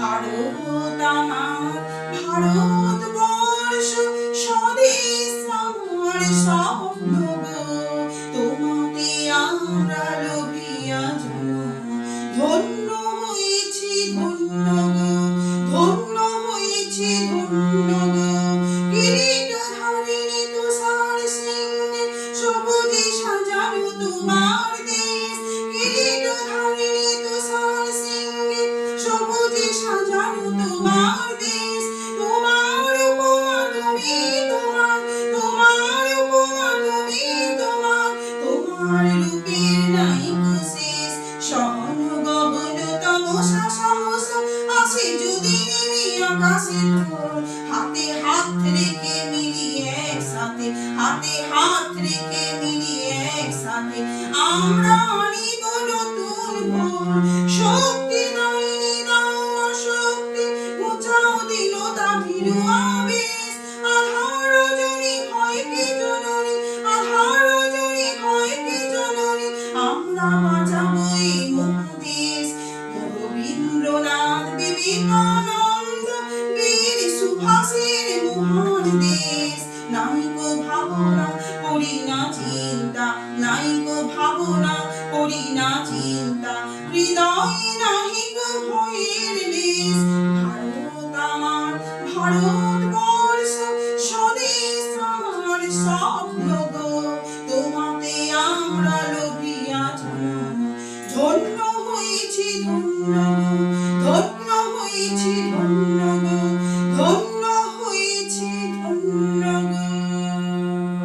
ভারত আমার ভারতবর্ষ স্বদেশ আমার স্বপ্ন গো। আমরা লোভিয়া ধন্য হয়েছি ধন্য ধন্য হয়েছি ধন্য গো। ধারিণী তুষার সিংহে, সবুজে সাজানো তোমার তোমার দেশ তোমার উপমা তুমি, তোমার তোমার উপমা তুমি, তোমার তোমার রূপের নাই শেষ সহন গগন তমসা সাহস আসে যদি নেমে আকাশের হাতে হাত রেখে মিলিয়ে একসাথে, হাতে হাত রেখে মিলিয়ে একসাথে। আমরা চিন্তা হৃদয় নাহি ভয়ের 돈